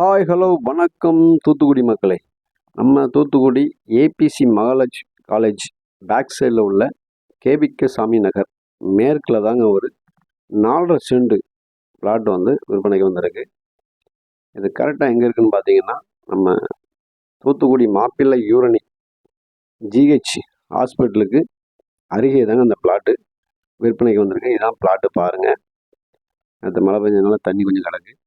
Hi hello வணக்கம் தூத்துக்குடி மக்களே. நம்ம தூத்துக்குடி ஏபிசி மகாலஜ் காலேஜ் பேக் சைடில் உள்ள கேபிகே சாமி நகர். மேற்கில் தாங்க ஒரு நாலரை செண்டு பிளாட் வந்து விற்பனைக்கு வந்திருக்கு. இது கரெக்டாக எங்கே இருக்குன்னு பார்த்தீங்கன்னா நம்ம தூத்துக்குடி மாப்பிள்ளை யூரணி ஜிஹெச் ஹாஸ்பிட்டலுக்கு அருகே தாங்க அந்த பிளாட்டு விற்பனைக்கு வந்திருக்கு. இதான் பிளாட்டு பாருங்கள் நேற்று மழை பெஞ்சதுனால தண்ணி கொஞ்சம் கிடக்கு.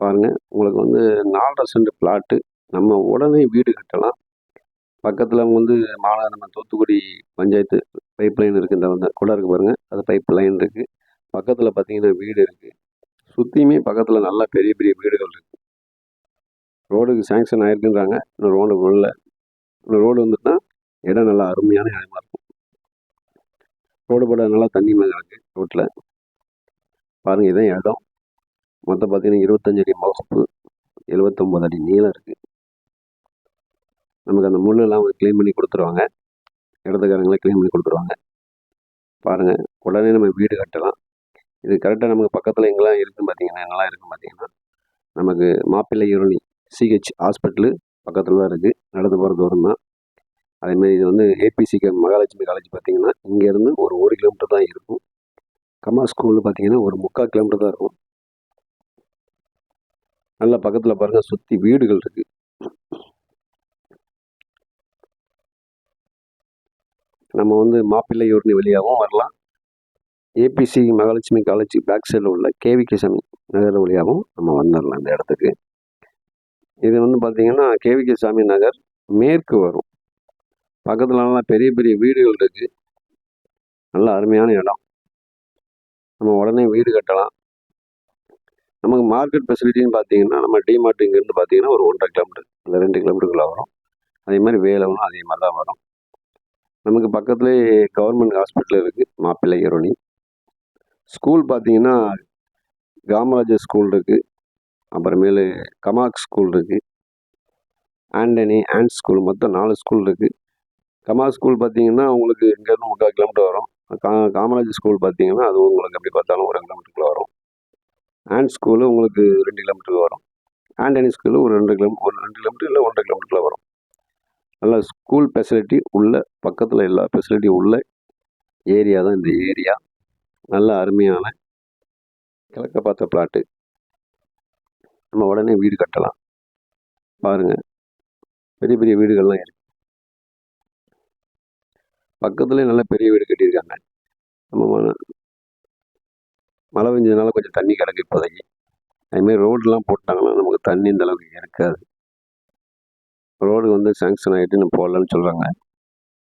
பாருங்கள் உங்களுக்கு வந்து நாலரை சென்ட் பிளாட்டு நம்ம உடனே வீடு கட்டலாம். பக்கத்தில் வந்து மாலை நம்ம தூத்துக்குடி பஞ்சாயத்து பைப் லைன் இருக்குது இந்த வந்து குளம் இருக்குது பாருங்கள் அது பைப் லைன் இருக்குது பக்கத்தில் பார்த்தீங்கன்னா வீடு இருக்குது சுற்றியுமே பக்கத்தில் நல்லா பெரிய பெரிய வீடுகள் இருக்குது ரோடுக்கு சேங்ஷன் ஆயிருக்குன்றாங்க. இன்னும் ரோடு உள்ள இன்னும் ரோடு வந்துட்டுனா இடம் நல்லா அருமையான இடமா இருக்கும். ரோடு போட நல்லா தண்ணி மேலே இருக்குது ரோட்டில் பாருங்கள் இதான் இடம். மொத்தம் பார்த்தீங்கன்னா இருபத்தஞ்சு அடி மகப்பு எழுபத்தொம்போது அடி நீளம் இருக்குது நமக்கு அந்த முள்ளெல்லாம் அவங்க க்ளீன் பண்ணி கொடுத்துருவாங்க. இடத்துக்காரங்களே க்ளீன் பண்ணி கொடுத்துருவாங்க. பாருங்கள் உடனே நம்ம வீடு கட்டலாம். இது கரெக்டாக நமக்கு பக்கத்தில் எங்கெல்லாம் இருக்குன்னு பார்த்தீங்கன்னா என்னெல்லாம் இருக்குன்னு பார்த்தீங்கன்னா நமக்கு மாப்பிள்ளை யூரணி சிஹெச் ஹாஸ்பிட்டலு பக்கத்தில் தான் இருக்குது நடந்து போகிற தூரம் தான். அதேமாதிரி இது வந்து ஏபிசிகே மகாலட்சுமி காலேஜ் பார்த்தீங்கன்னா இங்கேருந்து ஒரு ஒரு கிலோமீட்டர் தான் இருக்கும். கமா ஸ்கூலில் பார்த்தீங்கன்னா ஒரு முக்கால் கிலோமீட்டர் தான் இருக்கும். நல்லா பக்கத்தில் பாருங்கள் சுற்றி வீடுகள் இருக்குது நம்ம வந்து மாப்பிள்ளையூர்னி வழியாகவும் வரலாம். ஏபிசி மகாலட்சுமி காலேஜ் பேக் சைடில் உள்ள கேவி கிருஷ்ணன் நகர் வழியாகவும் நம்ம வந்துடலாம் இந்த இடத்துக்கு. இது வந்து பார்த்திங்கன்னா கேவி சாமி நகர் மேற்கு வரும். பக்கத்தில் பெரிய பெரிய வீடுகள் இருக்குது நல்ல அருமையான இடம். நம்ம உடனே வீடு கட்டலாம். நமக்கு மார்க்கெட் ஃபெசிலிட்டின்னு பார்த்தீங்கன்னா நம்ம டிமார்ட் இங்கேருந்து பார்த்தீங்கன்னா ஒரு ஒன்றரை கிலோமீட்டர் இல்லை ரெண்டு கிலோமீட்டருக்குள்ளே வரும். அதே மாதிரி வேலவனும் அதே மாதிரி தான் வரும். நமக்கு பக்கத்துலேயே கவர்மெண்ட் ஹாஸ்பிட்டல் இருக்குது மாப்பிள்ளை ஈரோனி ஸ்கூல் பார்த்தீங்கன்னா காமராஜர் ஸ்கூல் இருக்குது அப்புறமேலு கமாக் ஸ்கூல் இருக்குது ஆண்டனி ஆண்ட் ஸ்கூல் மொத்தம் நாலு ஸ்கூல் இருக்குது கமாக் ஸ்கூல் பார்த்தீங்கன்னா உங்களுக்கு இங்கேருந்து முக்கால் கிலோமீட்டர் வரும். கா காமராஜர் ஸ்கூல் பார்த்தீங்கன்னா அது உங்களுக்கு எப்படி பார்த்தாலும் ஒரு கிலோமீட்டருக்குள்ளே வரும். ஆண்ட் ஸ்கூலு உங்களுக்கு ரெண்டு கிலோமீட்டருக்கு வரும். ஆண்டனி ஸ்கூலு ஒரு ரெண்டு கிலோ ஒரு ரெண்டு கிலோமீட்டர் இல்லை ஒன்றரை கிலோமீட்டரில் வரும். நல்லா ஸ்கூல் ஃபெசிலிட்டி உள்ள பக்கத்தில் எல்லா ஃபெசிலிட்டியும் உள்ள ஏரியா தான் இந்த ஏரியா நல்ல அருமையான கிழக்க பார்த்த பிளாட்டு நம்ம உடனே வீடு கட்டலாம். பாருங்கள் பெரிய பெரிய வீடுகள்லாம் இருக்குது பக்கத்துலேயே நல்ல பெரிய வீடு கட்டியிருக்காங்க. நம்ம மழை பெஞ்சதுனால கொஞ்சம் தண்ணி கிடக்கு இப்போதைக்கு. அதுமாரி ரோடெலாம் போட்டாங்கன்னா நமக்கு தண்ணி இந்த அளவுக்கு இருக்காது. ரோடு வந்து சேங்ஷன் ஆகிட்டு நம்ம போடலான்னு சொல்கிறாங்க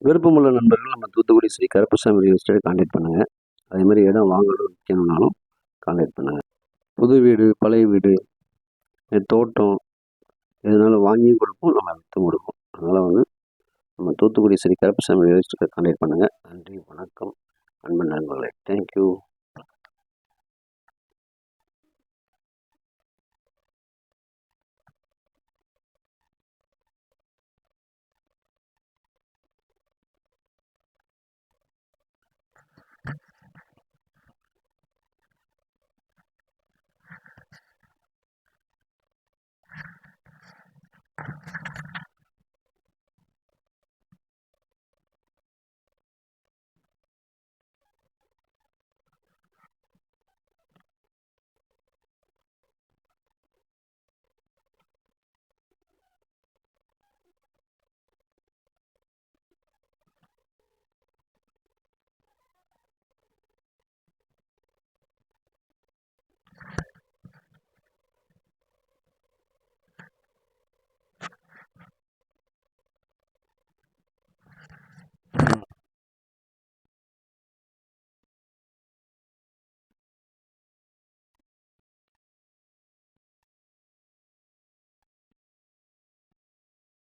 விருப்பமுள்ள நண்பர்கள் நம்ம Thoothukudi Shri Karuppasamy real estate contact பண்ணுங்கள் அதேமாதிரி இடம் வாங்கணும் விற்கணும்னாலும் கான்டாக்ட் பண்ணுங்கள் புது வீடு பழைய வீடு தோட்டம் எதுனாலும் வாங்கியும் கொடுப்போம் நம்ம விற்று கொடுப்போம். அதனால் வந்து நம்ம Thoothukudi Shri Karuppasamy real estate contact பண்ணுங்கள் நன்றி வணக்கம். அன்பு நண்பர்களே தேங்க்யூ